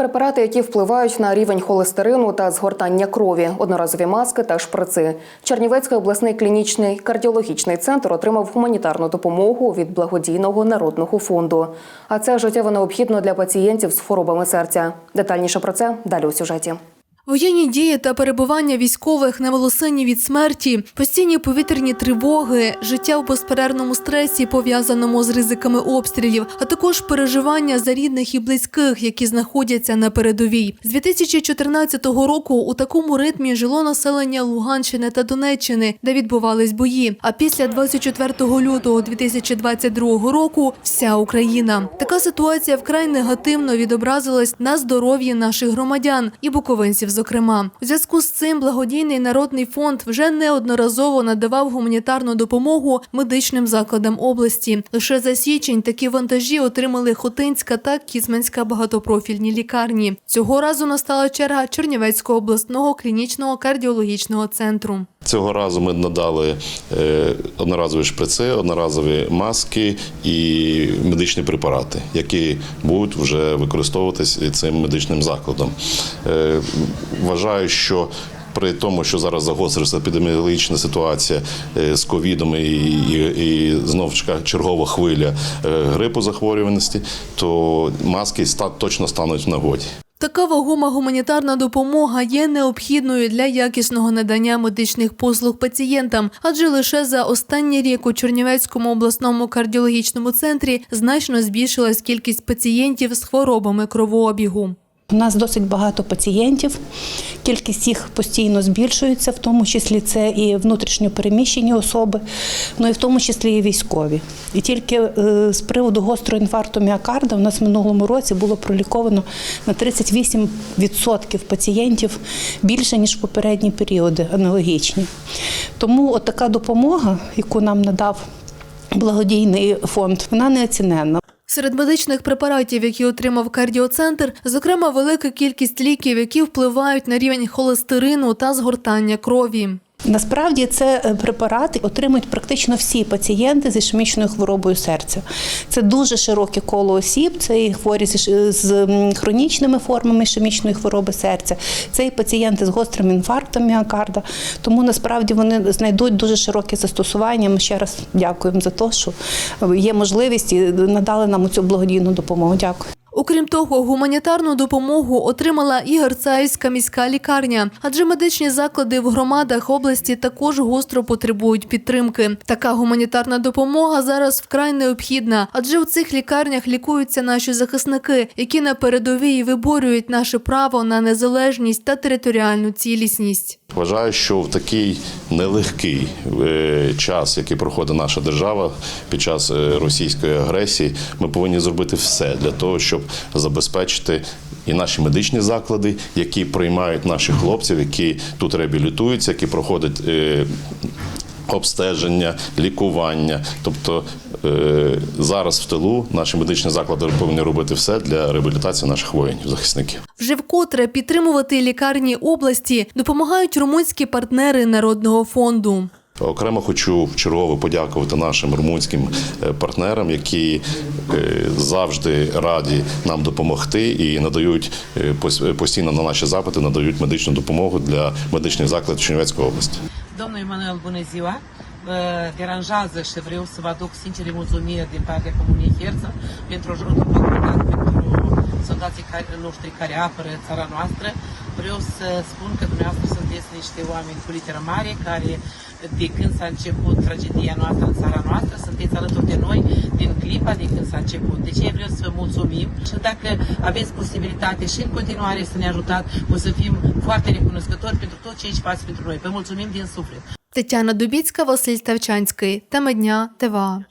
Препарати, які впливають на рівень холестерину та згортання крові, одноразові маски та шприци. Чернівецький обласний клінічний кардіологічний центр отримав гуманітарну допомогу від благодійного народного фонду. А це життєво необхідно для пацієнтів з хворобами серця. Детальніше про це далі у сюжеті. Воєнні дії та перебування військових на волосині від смерті, постійні повітряні тривоги, життя в безперервному стресі, пов'язаному з ризиками обстрілів, а також переживання за рідних і близьких, які знаходяться на передовій. З 2014 року у такому ритмі жило населення Луганщини та Донеччини, де відбувались бої. А після 24 лютого 2022 року вся Україна. Така ситуація вкрай негативно відобразилась на здоров'ї наших громадян і буковинців. Зокрема, у зв'язку з цим благодійний народний фонд вже неодноразово надавав гуманітарну допомогу медичним закладам області. Лише за січень такі вантажі отримали Хотинська та Кізменська багатопрофільні лікарні. Цього разу настала черга Чернівецького обласного клінічного кардіологічного центру. Цього разу ми надали е, одноразові шприци, одноразові маски і медичні препарати, які будуть вже використовуватись цим медичним закладом. Е, Вважаю, що при тому, що зараз загостриться епідеміологічна ситуація е, з ковідом і, і, і знов чергова хвиля грипу захворюваності, то маски точно стануть в нагоді. Така вагома гуманітарна допомога є необхідною для якісного надання медичних послуг пацієнтам, адже лише за останній рік у Чернівецькому обласному кардіологічному центрі значно збільшилась кількість пацієнтів з хворобами кровообігу. У нас досить багато пацієнтів, кількість їх постійно збільшується, в тому числі це і внутрішньо переміщені особи, ну і в тому числі і військові. І тільки е, з приводу гострого інфаркту міокарда у нас в минулому році було проліковано на 38% пацієнтів більше ніж в попередні періоди аналогічні. Тому от така допомога, яку нам надав благодійний фонд, вона неоціненна. Серед медичних препаратів, які отримав кардіоцентр, зокрема велика кількість ліків, які впливають на рівень холестерину та згортання крові. Насправді це е, препарати отримують практично всі пацієнти з ішемічною хворобою серця. Це дуже широке коло осіб, це і хворі з хронічними формами ішемічної хвороби серця, це і пацієнти з гострим інфарктом міокарда. Тому насправді вони знайдуть дуже широке застосування. Ми ще раз дякуємо за те, що є можливість і надали нам цю благодійну допомогу. Дякую. Окрім того, гуманітарну допомогу отримала і Герцаївська міська лікарня, адже медичні заклади в громадах області також гостро потребують підтримки. Така гуманітарна допомога зараз вкрай необхідна, адже у цих лікарнях лікуються наші захисники, які на передовій виборюють наше право на незалежність та територіальну цілісність. Вважаю, що в такий нелегкий е, час, який проходить наша держава під час е, російської агресії, ми повинні зробити все для того, щоб забезпечити і наші медичні заклади, які приймають наших хлопців, які тут реабілітуються, які проходять. Обстеження, лікування, тобто е, зараз в тилу наші медичні заклади повинні робити все для реабілітації наших воїнів, захисників. Вже вкотре підтримувати лікарні області допомагають румунські партнери народного фонду. Окремо хочу чергово подякувати нашим румунським е, партнерам, які е, завжди раді нам допомогти і надають постійно на наші запити, надають медичну допомогу для медичних закладів Чернівецької області. Domnul Emanuel, bună ziua! Vă deranjează și vreau să vă aduc sincere mulțumiri din partea Comunei Herță pentru ajutorul acordat pentru soldații care, noștri care apără țara noastră. Vreau să spun că dumneavoastră sunteți niște oameni cu literă mare care de când s-a început tragedia noastră în țara noastră, sunteți alături de noi din clipa de când s-a început. De ce vreau să vă mulțumim și dacă aveți posibilitate și în continuare să ne ajutați, o să fim foarte recunoscători pentru tot ce aici faceți pentru noi. Vă mulțumim din suflet! Тетяна Дубіцька, Василь Ставчанський. Теми дня ТВА.